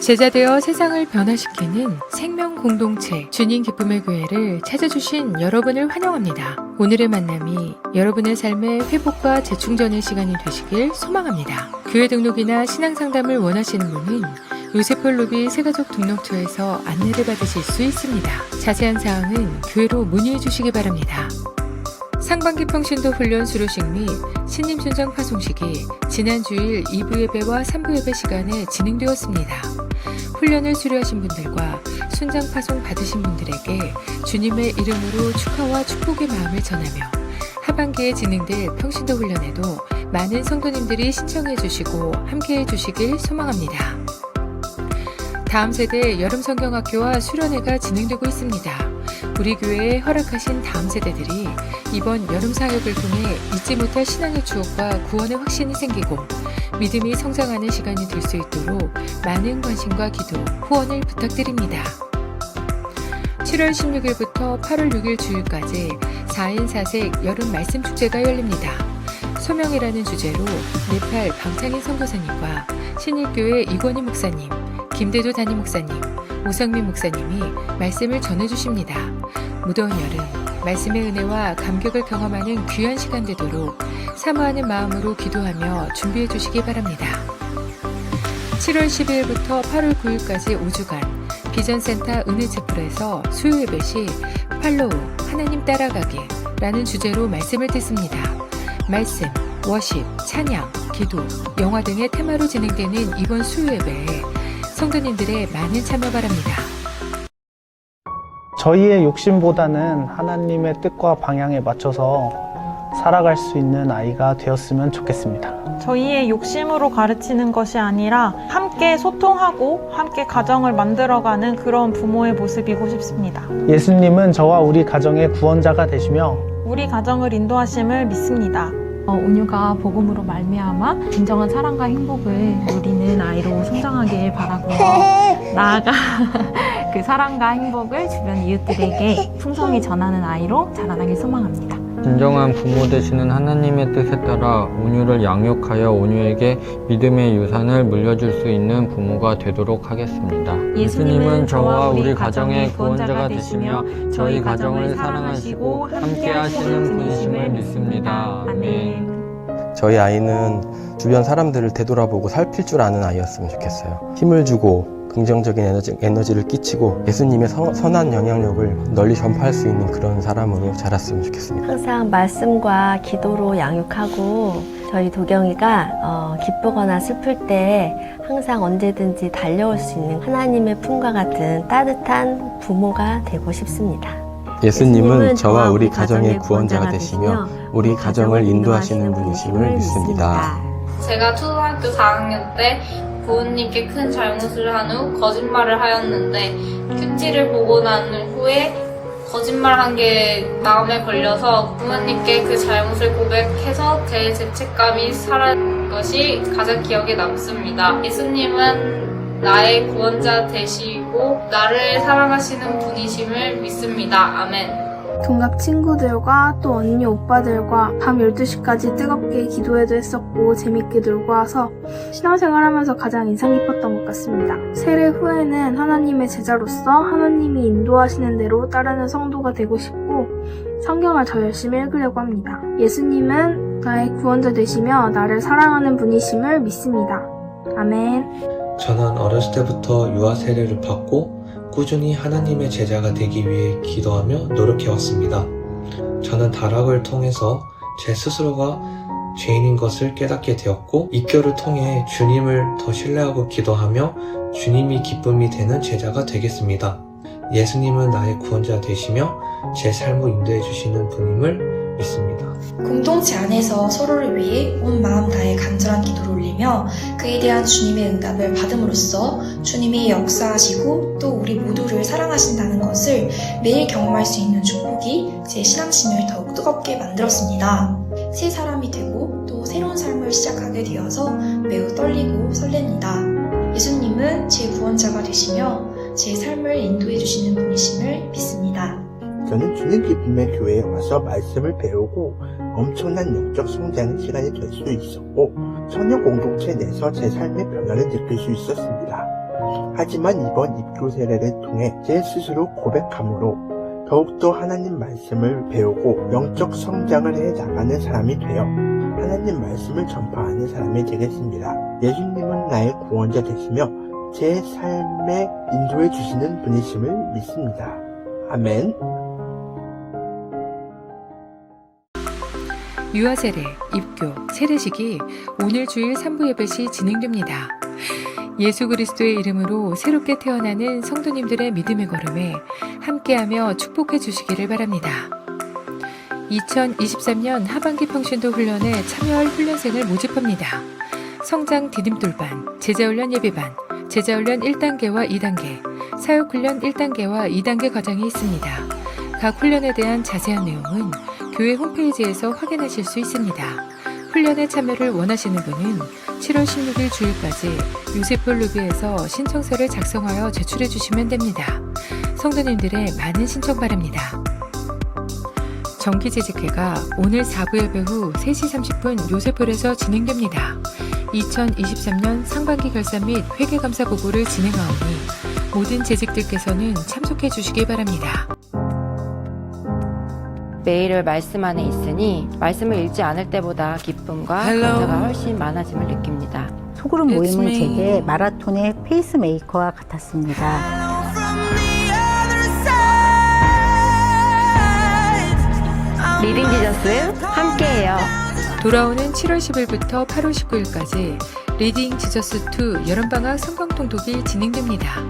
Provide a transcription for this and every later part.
제자되어 세상을 변화시키는 생명 공동체 주님 기쁨의 교회를 찾아주신 여러분을 환영합니다. 오늘의 만남이 여러분의 삶의 회복과 재충전의 시간이 되시길 소망합니다. 교회 등록이나 신앙 상담을 원하시는 분은 요세폴 로비 세가족 등록처에서 안내를 받으실 수 있습니다. 자세한 사항은 교회로 문의해 주시기 바랍니다. 상반기 평신도 훈련 수료식 및 신임 순장 파송식이 지난 주일 2부 예배와 3부 예배 시간에 진행되었습니다. 훈련을 수료하신 분들과 순장 파송 받으신 분들에게 주님의 이름으로 축하와 축복의 마음을 전하며 하반기에 진행될 평신도 훈련에도 많은 성도님들이 신청해 주시고 함께 해 주시길 소망합니다. 다음 세대 여름 성경학교와 수련회가 진행되고 있습니다. 우리 교회에 허락하신 다음 세대들이 이번 여름 사역을 통해 잊지 못할 신앙의 추억과 구원의 확신이 생기고 믿음이 성장하는 시간이 될 수 있도록 많은 관심과 기도, 후원을 부탁드립니다. 7월 16일부터 8월 6일 주일까지 4인 4색 여름 말씀 축제가 열립니다. 소명이라는 주제로 네팔 방창인 선교사님과 신일교회 이권희 목사님, 김대도 담임 목사님, 오상민 목사님이 말씀을 전해주십니다. 무더운 여름, 말씀의 은혜와 감격을 경험하는 귀한 시간 되도록 사모하는 마음으로 기도하며 준비해 주시기 바랍니다. 7월 12일부터 8월 9일까지 5주간 비전센터 은혜체플에서 수요 예배 시 팔로우 하나님 따라가기 라는 주제로 말씀을 듣습니다. 말씀, 워십, 찬양, 기도, 영화 등의 테마로 진행되는 이번 수요 예배에 성도님들의 많은 참여 바랍니다. 저희의 욕심보다는 하나님의 뜻과 방향에 맞춰서 살아갈 수 있는 아이가 되었으면 좋겠습니다. 저희의 욕심으로 가르치는 것이 아니라 함께 소통하고 함께 가정을 만들어가는 그런 부모의 모습이고 싶습니다. 예수님은 저와 우리 가정의 구원자가 되시며 우리 가정을 인도하심을 믿습니다. 어, 온유가 복음으로 말미암아 진정한 사랑과 행복을 누리는 아이로 성장하길 바라고요. 나아가 그 사랑과 행복을 주변 이웃들에게 풍성히 전하는 아이로 자라나길 소망합니다. 진정한 부모 되시는 하나님의 뜻에 따라 온유를 양육하여 온유에게 믿음의 유산을 물려줄 수 있는 부모가 되도록 하겠습니다. 예수님은 저와 우리 가정의 구원자가 되시며 저희 가정을 사랑하시고 함께 하시는 분이심을 믿습니다. 아멘. 저희 아이는 주변 사람들을 되돌아보고 살필 줄 아는 아이였으면 좋겠어요. 힘을 주고 긍정적인 에너지, 에너지를 끼치고 예수님의 선, 선한 영향력을 널리 전파할 수 있는 그런 사람으로 자랐으면 좋겠습니다. 항상 말씀과 기도로 양육하고 저희 도경이가 어, 기쁘거나 슬플 때 항상 언제든지 달려올 수 있는 하나님의 품과 같은 따뜻한 부모가 되고 싶습니다. 예수님은 저와 우리 가정의 구원자가 되시며 우리 가정을 인도하시는 분이심을 믿습니다. 제가 초등학교 4학년 때 부모님께 큰 잘못을 한 후 거짓말을 하였는데 큐티를 보고 난 후에 거짓말한 게 마음에 걸려서 부모님께 그 잘못을 고백해서 제 죄책감이 사라진 것이 가장 기억에 남습니다. 예수님은 나의 구원자 되시고 나를 사랑하시는 분이심을 믿습니다. 아멘. 동갑 친구들과 또 언니 오빠들과 밤 12시까지 뜨겁게 기도회도 했었고 재밌게 놀고 와서 신앙생활 하면서 가장 인상 깊었던 것 같습니다. 세례 후에는 하나님의 제자로서 하나님이 인도하시는 대로 따르는 성도가 되고 싶고 성경을 더 열심히 읽으려고 합니다. 예수님은 나의 구원자 되시며 나를 사랑하는 분이심을 믿습니다. 아멘. 저는 어렸을 때부터 유아 세례를 받고 꾸준히 하나님의 제자가 되기 위해 기도하며 노력해왔습니다. 저는 다락을 통해서 제 스스로가 죄인인 것을 깨닫게 되었고 입교를 통해 주님을 더 신뢰하고 기도하며 주님이 기쁨이 되는 제자가 되겠습니다. 예수님은 나의 구원자 되시며 제 삶을 인도해 주시는 분임을 믿습니다. 공동체 안에서 서로를 위해 온 마음 다해 간절한 기도를 올리며 그에 대한 주님의 응답을 받음으로써 주님이 역사하시고 또 우리 모두를 사랑하신다는 것을 매일 경험할 수 있는 축복이 제 신앙심을 더욱 뜨겁게 만들었습니다. 새 사람이 되고 또 새로운 삶을 시작하게 되어서 매우 떨리고 설렙니다. 예수님은 제 구원자가 되시며 제 삶을 인도해 주시는 분이심을 믿습니다. 저는 주님 기쁨의 교회에 와서 말씀을 배우고 엄청난 영적 성장의 시간이 될 수 있었고 청년 공동체 내에서 제 삶의 변화를 느낄 수 있었습니다. 하지만 이번 입교 세례를 통해 제 스스로 고백함으로 더욱더 하나님 말씀을 배우고 영적 성장을 해 나가는 사람이 되어 하나님 말씀을 전파하는 사람이 되겠습니다. 예수님은 나의 구원자 되시며 제 삶에 인도해 주시는 분이심을 믿습니다. 아멘. 유아 세례, 입교, 세례식이 오늘 주일 3부 예배 시 진행됩니다. 예수 그리스도의 이름으로 새롭게 태어나는 성도님들의 믿음의 걸음에 함께하며 축복해 주시기를 바랍니다. 2023년 하반기 평신도 훈련에 참여할 훈련생을 모집합니다. 성장 디딤돌반, 제자훈련 예배반, 제자훈련 1단계와 2단계, 사역훈련 1단계와 2단계 과정이 있습니다. 각 훈련에 대한 자세한 내용은 교회 홈페이지에서 확인하실 수 있습니다. 훈련에 참여를 원하시는 분은 7월 16일 주일까지 요세폴 루비에서 신청서를 작성하여 제출해 주시면 됩니다. 성도님들의 많은 신청 바랍니다. 정기재직회가 오늘 4부 예배 후 3시 30분 요세폴에서 진행됩니다. 2023년 상반기 결산 및 회계감사 보고를 진행하오니 모든 재직들께서는 참석해 주시기 바랍니다. 매일을 말씀 안에 있으니 말씀을 읽지 않을 때보다 기쁨과 감사가 훨씬 많아짐을 느낍니다. 소그룹 It's 모임은 me. 제게 마라톤의 페이스메이커와 같았습니다. 리딩 지저스 함께해요. 돌아오는 7월 10일부터 8월 19일까지 리딩 지저스 2 여름방학 성경 통독이 진행됩니다.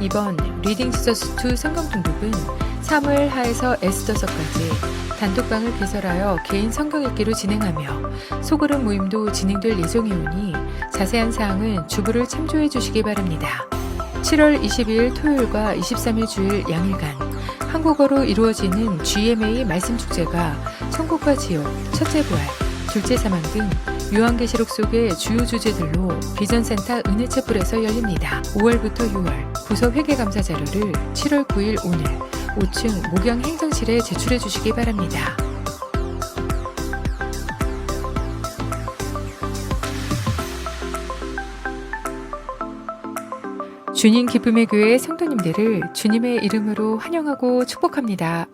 이번 리딩 지저스 2 성경 통독은 사무엘 하에서 에스더서까지 단톡방을 개설하여 개인 성경 읽기로 진행하며 소그룹 모임도 진행될 예정이오니 자세한 사항은 주부를 참조해 주시기 바랍니다. 7월 22일 토요일과 23일 주일 양일간 한국어로 이루어지는 GMA 말씀 축제가 천국과 지옥, 첫째 부활, 둘째 사망 등 요한계시록 속의 주요 주제들로 비전센터 은혜체불에서 열립니다. 5월부터 6월 부서 회계감사 자료를 7월 9일 오늘 5층 목양 행정실에 제출해 주시기 바랍니다. 주님 기쁨의 교회 성도님들을 주님의 이름으로 환영하고 축복합니다.